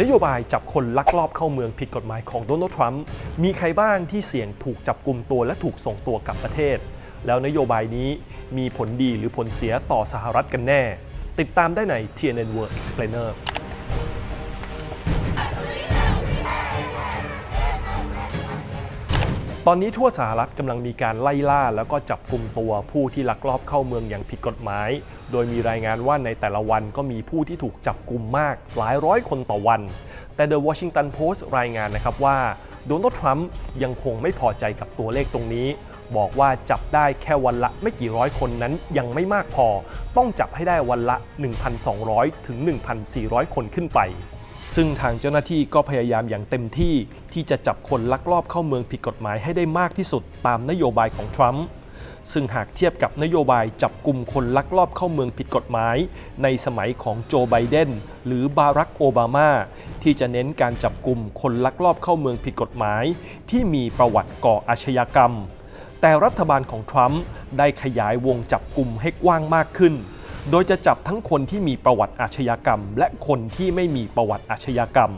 นโยบายจับคนลักลอบเข้าเมืองผิดกฎหมายของโดนัลด์ทรัมป์มีใครบ้างที่เสี่ยงถูกจับกลุ่มตัวและถูกส่งตัวกลับประเทศ แล้วนโยบายนี้มีผลดีหรือผลเสียต่อสหรัฐกันแน่ ติดตามได้ใน TNN World Explainer ตอนนี้ทั่วสหรัฐกำลังมีการไล่ล่าแล้วก็จับกลุ่มตัวผู้ที่ลักลอบเข้าเมืองอย่างผิดกฎหมาย โดยมีรายงานว่าในแต่ละวันก็มีผู้ที่ถูกจับกลุ่มมาก หลายร้อยคนต่อวัน แต่ The Washington Post รายงานนะครับว่าโดนัลด์ทรัมป์ยังคงไม่พอใจกับตัวเลขตรงนี้ บอกว่าจับได้แค่วันละไม่กี่ร้อยคนนั้นยังไม่มากพอ ต้องจับให้ได้วันละ 1,200 ถึง 1,400 คนขึ้นไป ซึ่งทางเจ้าหน้าที่ก็พยายามอย่างเต็มที่ที่จะจับคนลักลอบเข้าเมืองผิดกฎหมายให้ได้มากที่สุดตามนโยบายของทรัมป์ซึ่งหากเทียบกับนโยบายจับกลุ่มคนลักลอบเข้าเมืองผิดกฎหมาย ในสมัยของโจไบเดนหรือบารักโอบามาที่จะเน้นการจับกลุ่มคนลักลอบเข้าเมืองผิดกฎหมาย ที่มีประวัติก่ออาชญากรรม แต่รัฐบาลของทรัมป์ได้ขยายวงจับกลุ่มให้กว้างมากขึ้น โดยจะจับทั้งคนที่มีประวัติอาชญากรรม และคนที่ไม่มีประวัติอาชญากรรม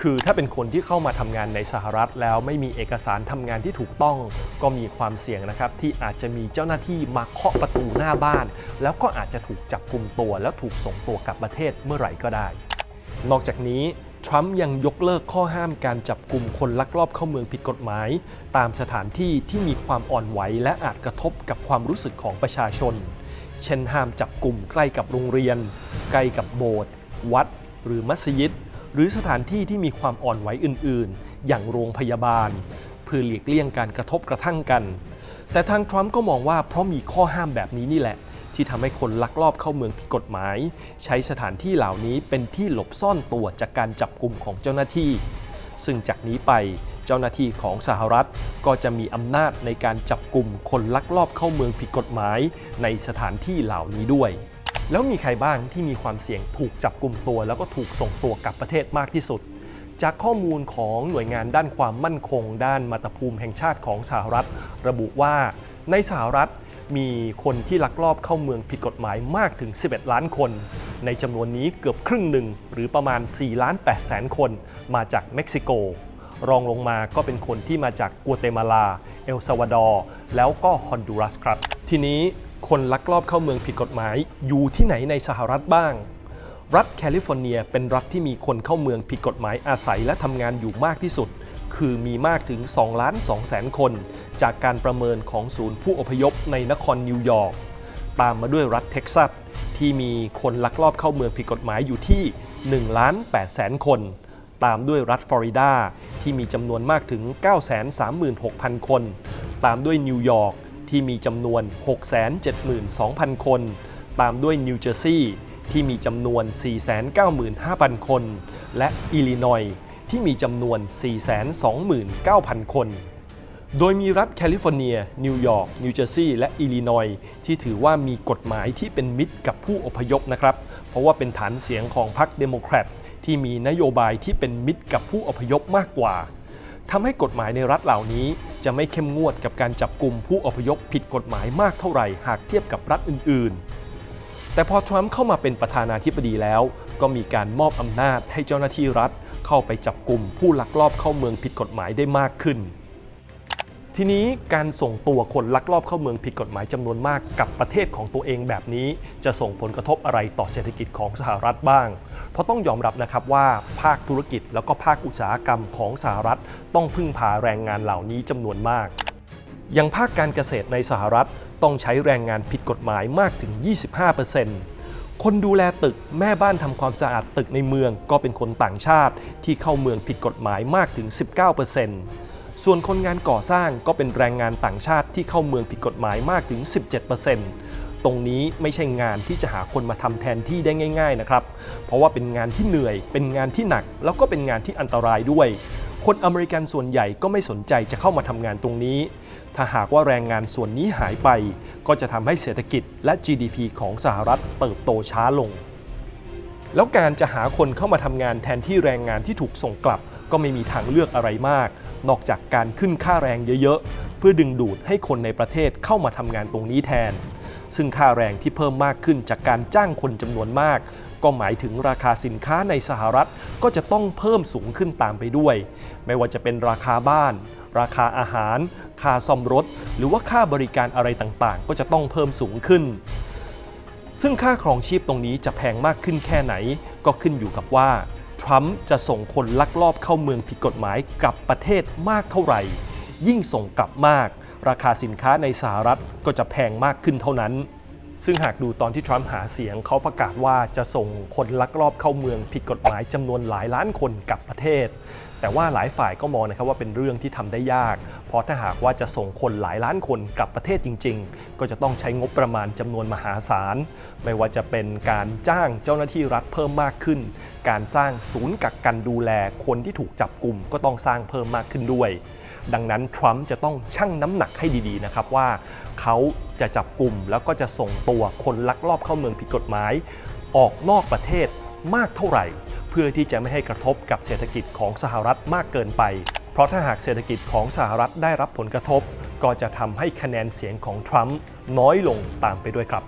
คือถ้าเป็นคนที่เข้ามาทำงานในสหรัฐแล้วไม่มีเอกสารทำงานที่ถูกต้อง ก็มีความเสี่ยงนะครับ ที่อาจจะมีเจ้าหน้าที่มาเคาะประตูหน้าบ้าน แล้วก็อาจจะถูกจับกลุ่มตัว แล้วถูกส่งตัวกลับประเทศเมื่อไหร่ก็ได้ นอกจากนี้ทรัมป์ยังยกเลิกข้อห้ามการจับกลุ่มคนลักลอบเข้าเมืองผิดกฎหมาย ตามสถานที่ที่มีความอ่อนไหวและอาจกระทบกับความรู้สึกของประชาชน เช่นห้ามจับกลุ่มใกล้กับโรงเรียน ใกล้กับโบสถ์วัด หรือมัสยิด หรือสถานที่ที่มีความอ่อนไหวอื่น ๆ อย่างโรงพยาบาล เพื่อหลีกเลี่ยงการกระทบกระทั่งกัน แต่ทางทรัมป์ก็มองว่าเพราะมีข้อห้ามแบบนี้นี่แหละ ที่ทำให้คนลักลอบเข้าเมืองผิดกฎหมาย ใช้สถานที่เหล่านี้เป็นที่หลบซ่อนตัวจากการจับกลุ่มของเจ้าหน้าที่ ซึ่งจากนี้ไป เจ้าหน้าที่ของสหรัฐก็จะมีอำนาจในการจับกลุ่มคนลักลอบเข้าเมืองผิดกฎหมาย ในสถานที่เหล่านี้ด้วย แล้วมีใครบ้างที่มีความเสี่ยงถูกจับกลุ่มตัว แล้วก็ถูกส่งตัวกลับประเทศมากที่สุด จากข้อมูลของหน่วยงานด้านความมั่นคง ด้านมาตภูมิแห่งชาติของสหรัฐ ระบุว่าในสหรัฐมีคนที่ลักลอบเข้าเมืองผิดกฎหมายมากถึง 11 ล้านคน ในจำนวนนี้เกือบครึ่งหนึ่งหรือประมาณ 4 ล้าน8แสนคนมาจากเม็กซิโก รองลงมาก็เป็นคนที่มาจากกัวเตมาลา เอลซาวาดอร์แล้วก็ฮอนดูรัสครับ ทีนี้คนลักลอบเข้าเมืองผิดกฎหมาย อยู่ที่ไหนในสหรัฐบ้าง รัฐแคลิฟอร์เนียเป็นรัฐที่มีคนเข้าเมืองผิดกฎหมายอาศัยและทำงานอยู่มากที่สุด คือมีมากถึง2ล้าน2แสนคน จากการประเมินของศูนย์ผู้อพยพในนครนิวยอร์กตามมาด้วยรัฐเท็กซัสที่มีคนลักลอบเข้าเมืองผิดกฎหมายอยู่ที่1ล้าน8แสนคน ตามด้วยรัฐฟลอริดาที่มีจำนวนมากถึง 936,000 คน ตามด้วยนิวยอร์กที่มีจำนวน 672,000 คน ตามด้วยนิวเจอร์ซีย์ที่มีจำนวน 495,000 คน และอิลลินอยส์ที่มีจำนวน 429,000 คน โดยมีรัฐแคลิฟอร์เนีย นิวยอร์ก นิวเจอร์ซีย์และอิลลินอยส์ที่ถือว่ามีกฎหมายที่เป็นมิตรกับผู้อพยพนะครับ เพราะว่าเป็นฐานเสียงของพรรคเดโมแครต ที่มีนโยบายที่เป็นมิตรกับผู้อพยพมากกว่าทำให้กฎหมายในรัฐเหล่านี้ จะไม่เข้มงวดกับการจับกลุ่มผู้อพยพผิดกฎหมายมากเท่าไหร่หากเทียบกับรัฐอื่นๆ แต่พอทรัมป์เข้ามาเป็นประธานาธิบดีแล้ว ก็มีการมอบอำนาจให้เจ้าหน้าที่รัฐเข้าไปจับกลุ่มผู้ลักลอบเข้าเมืองผิดกฎหมายได้มากขึ้น ทีนี้การส่งตัวคนลักลอบเข้าเมืองผิดกฎหมายจำนวนมากกับประเทศของตัวเองแบบนี้ จะส่งผลกระทบอะไรต่อเศรษฐกิจของสหรัฐบ้าง เพราะต้องยอมรับนะครับว่าภาคธุรกิจแล้วก็ภาคอุตสาหกรรมของสหรัฐ ต้องพึ่งพาแรงงานเหล่านี้จำนวนมากอย่างภาคการเกษตรในสหรัฐต้องใช้แรงงานผิดกฎหมายมากถึง 25%คนดูแลตึกแม่บ้านทำความสะอาดตึกในเมืองก็เป็นคนต่างชาติที่เข้าเมืองผิดกฎหมายมากถึง 19% ส่วนคนงานก่อสร้างก็เป็นแรงงานต่างชาติที่เข้าเมืองผิดกฎหมายมากถึง 17%ตรงนี้ไม่ใช่งานที่จะหาคนมาทำแทนที่ได้ง่าย ๆนะครับ เพราะว่าเป็นงานที่เหนื่อย เป็นงานที่หนัก แล้วก็เป็นงานที่อันตรายด้วย คนอเมริกันส่วนใหญ่ก็ไม่สนใจจะเข้ามาทำงานตรงนี้ ถ้าหากว่าแรงงานส่วนนี้หายไป ก็จะทำให้เศรษฐกิจและ GDP ของสหรัฐเติบโตช้าลง แล้วการจะหาคนเข้ามาทำงานแทนที่แรงงานที่ถูกส่งกลับ ก็ไม่มีทางเลือกอะไรมาก นอกจากการขึ้นค่าแรงเยอะๆ เพื่อดึงดูดให้คนในประเทศเข้ามาทำงานตรงนี้แทน ซึ่งค่าแรงที่เพิ่มมากขึ้นจากการจ้างคนจำนวนมาก ก็หมายถึงราคาสินค้าในสหรัฐก็จะต้องเพิ่มสูงขึ้นตามไปด้วย ไม่ว่าจะเป็นราคาบ้าน ราคาอาหาร ค่าซ่อมรถ หรือว่าค่าบริการอะไรต่างๆ ก็จะต้องเพิ่มสูงขึ้นซึ่งค่าครองชีพตรงนี้จะแพงมากขึ้นแค่ไหน ก็ขึ้นอยู่กับว่า ทรัมป์จะส่งคนลักลอบเข้าเมืองผิดกฎหมายกลับประเทศมากเท่าไหร่ ยิ่งส่งกลับมาก ราคาสินค้าในสหรัฐก็จะแพงมากขึ้นเท่านั้น ซึ่งหากดูตอนที่ทรัมป์หาเสียงเขาประกาศว่าจะส่งคนลักลอบเข้าเมืองผิดกฎหมายจำนวนหลายล้านคนกลับประเทศ แต่ว่าหลายฝ่ายก็มองนะครับว่าเป็นเรื่องที่ทำได้ยาก เพราะถ้าหากว่าจะส่งคนหลายล้านคนกลับประเทศจริง ๆ ก็จะต้องใช้งบประมาณจำนวนมหาศาล ไม่ว่าจะเป็นการจ้างเจ้าหน้าที่รัฐเพิ่มมากขึ้น การสร้างศูนย์กักกันดูแลคนที่ถูกจับกลุ่มก็ต้องสร้างเพิ่มมากขึ้นด้วย ดังนั้นทรัมป์จะต้องชั่งน้ำหนักให้ดีๆนะครับว่าเขาจะจับกลุ่มแล้วก็จะส่งตัวคนลักลอบเข้าเมืองผิดกฎหมาย ออกนอกประเทศมากเท่าไหร่ เพื่อที่จะไม่ให้กระทบกับเศรษฐกิจของสหรัฐมากเกินไป เพราะถ้าหากเศรษฐกิจของสหรัฐได้รับผลกระทบ ก็จะทำให้คะแนนเสียงของทรัมป์น้อยลงตามไปด้วยครับ